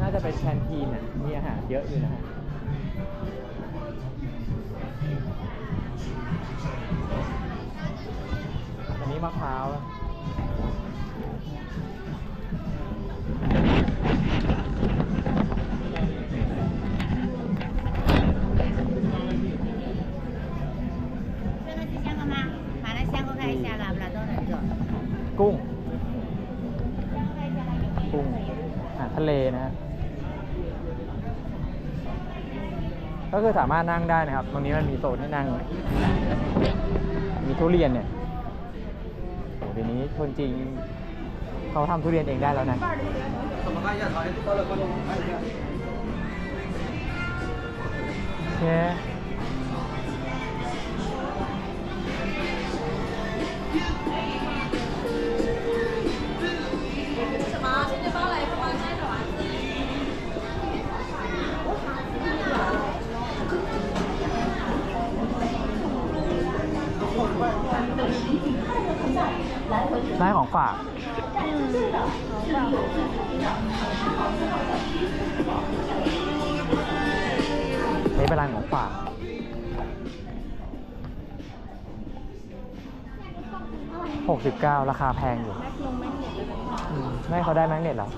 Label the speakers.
Speaker 1: น่าจะเป็นแคนทีน่ะมีอาหารเยอะอยู่นะฮะอันนี้มะพร้าวกุ้งกุ้ง อาหารทะเลนะฮะก็คือสามารถนั่งได้นะครับ ตรงนี้มันมีโซนให้นั่ง มีทุเรียนเนี่ยเดี๋ยวนี้คนจริงเขาทำทุเรียนเองได้แล้วนะโอเค ได้ของฝากนี่เป็นร้านของฝากหกสิบเก้าราคาแพงอยู่ ไม่เขาได้แมกเน็ตแล้ว